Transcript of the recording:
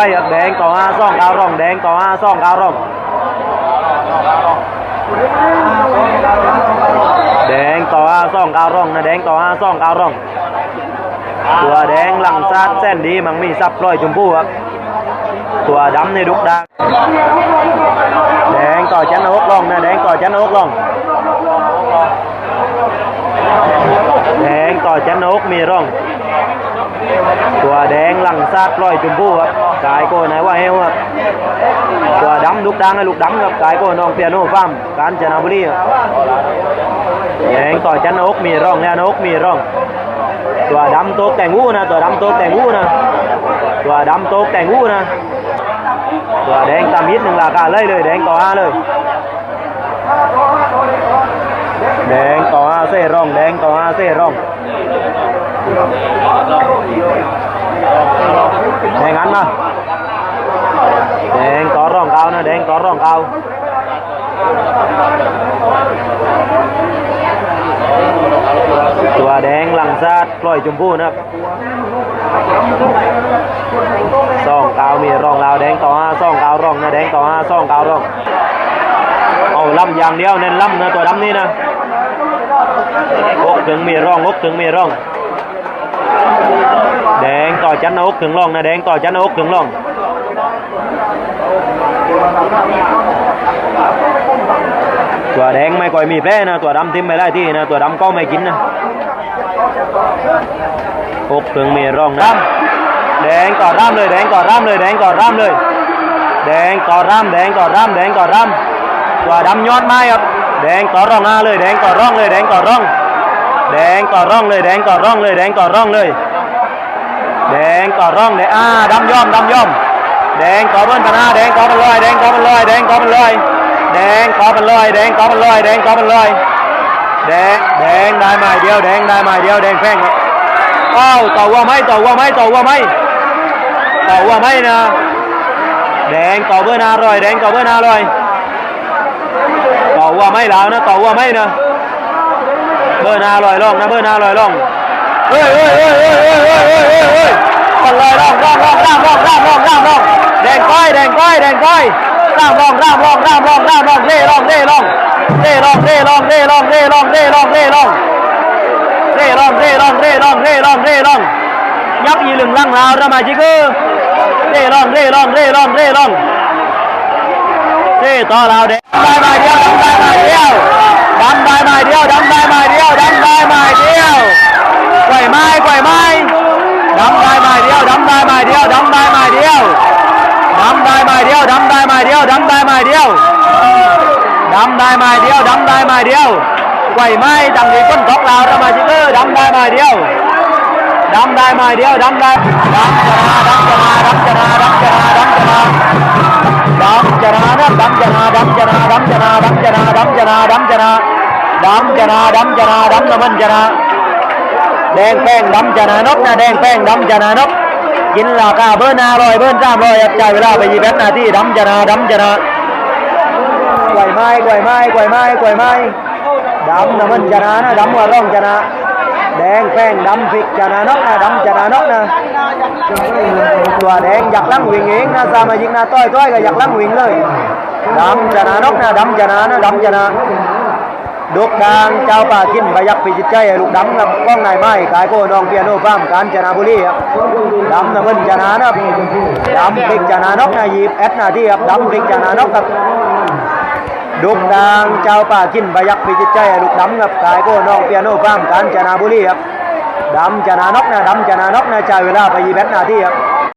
ไรครับแดงต่อห้าซ่องเก้าร่องแดงต่อห้าซ่องเก้าร่อง แดงต่อห้าซ่องเก้าร่องนะแดงต่อห้าซ่องเก้าร่อง ตัวแดงหลังซาดเส้นดีมันมีซับปล่อยชมพูครับ ตัวดำในดุกดางแดงต่อจันนกร่องนะแดงต่อจันนกร่องแดงต่อจันนกมีร่อง ตัวแดงหลังซาดปล่อยชมพูครับกายโกไหนว่าเฮวครับตัวดำลูกดังให้ลูกดำครับกายโกน้องเปียโนฟาร์มกาญจนบุรีครับแดงต่อจันนกมีร่องแล้วนกมีร่อง ตัวดำโต๊กแต่งหูนะตัวดำโต๊กแต่งหูนะตัวดำโต๊กแต่งหูนะตัวแดงตามมิดหนึ่งราคาเลยเลยแดงต่อห้าเลยแดงต่อห้าเส้ร่องแดงต่อห้าเส้ร่อง แดงอันมา แดงต่อร่องเกานะแดงต่อร่องเกาตัวแดงหลังซาดปล่อยชมพูนะครับซ่องเกามีร่องลาวแดงต่อห้าซ่องเการ่องนะแดงต่อห้าซ่องเการ่องเอาล่ำอย่างเดียวเน้นล่ำนะตัวดำนี่นะอกถึงมีร่องอกถึงมีร่อง แดงต่อ จันนอกถึงร่องนะแดงต่อจันนอกถึงร่องตัวแดงไม่ค่อยมีแผลนะตัวดำทิ้มไม่ได้ที่นะตัวดำก็ไม่กินนะอกถึงมีร่องนะแดงต่อร่ำเลยแดงต่อร่ำเลยแดงต่อร่ำเลย แดงต่อร่ำแดงต่อร่ำแดงต่อร่ำตัวดำยอดไม้ครับแดงต่อร่องห้าเลยแดงต่อร่องเลยแดงต่อร่องแดงต่อร่องเลยแดงต่อร่องเลยแดงต่อร่องเลย แดงกอดร่องแดงอ่าดำย่อมดำย่อม แดงก่อเบิ้ลปนาแดงก่อมันลอยแดงก่อมันลอยแดงก่อมันลอยแดงก่อมันลอยแดงก่อมันลอยแดงก่อมันลอยแดงแดงได้มเดียวแดงได้ไหมเดียวแดงแพงอ้าวต่อว่าไม่ต่อว่าไม่ต่อว่าไม่ต่อว่าไม่นะ แดงต่อเบิ้ลอร่อย แดงต่อเบิ้ลอร่อยต่อว่าไม่แล้วนะต่อว่าไม่นะเบิ้ลอร่อยล่องนะเบิ้ลอร่อยล่อง ơi ơi ơi ơi ơi ơi ơi ơi ơi còn lời lòng lòng lòng lòng lòng lòng lòng lòng lòng đèn coi đèn coi đèn coi lòng lòng lòng lòng lòng lòng lòng lòng dê lòng dê lòng dê lòng dê lòng dê lòng dê lòng dê lòng dê lòng dê lòng dê lòng dê lòng dê lòng dê lòng nhóc gì lừng lăng nào ra mà chỉ cứ dê lòng dê lòng dê lòng dê lòng dê to nào để bye bye মার দিও দমদাই điêu দিও দমদাই মার điêu দমদাই মার দিও điêu মার দিও দমদাই điêu দিও দমদাই মার điêu quẩy mai thằng gì quân góc nào ra mà chỉ cứ đâm đai mà điêu đâm đai mà điêu đâm đai đâm chà ra đâm chà ra đâm chà ra đâm chà ra đâm chà ra đâm chà ra đâm chà ra đâm chà ra đâm chà ra đâm chà ra đâm chà ra đâm chà ra đâm chà ra đâm chà ra đâm là mình chà ra chà phen đâm chà ra nốt nè chà phen đâm chà ra nốt ยินหลอกอ่ะเบิ้ลหน้าลอยเบิ้ลสามลอยครับจ่ายเวลาไปยีแบตนาที่ดำชนะดำชนะกวยไม้กวยไม้กวยไม้กวยไม้ดำนะมันชนะนะดำว่าร่องชนะ แดงแป้งดำผิกชนะนกนะดำชนะนกนะตัวแดงอยากลั่งวิ่งเองนะซามายิงนะต้อยต้อยก็อยากลั่งวิ่งเลยดำชนะนกนะดำชนะนะดำชนะ ดุกดางเจ้าป่ากินพยักปิจิตใจลูกดำครับก้องนายไม้ขายโกนองเปียโนฟ้ามกาญจนาบุรีครับดำนะมันจนานะครับดำพริกจนานกนะยีบแอดนาที่ครับดำพริกจนานกครับดุกดางเจ้าป่ากินพยักปิจิตใจลูกดำครับขายโกนองเปียโนฟ้ามกาญจนาบุรีครับดำจนานกนะดำจนานกนะจ่ายเวลาไปยีแอดนาที่ครับ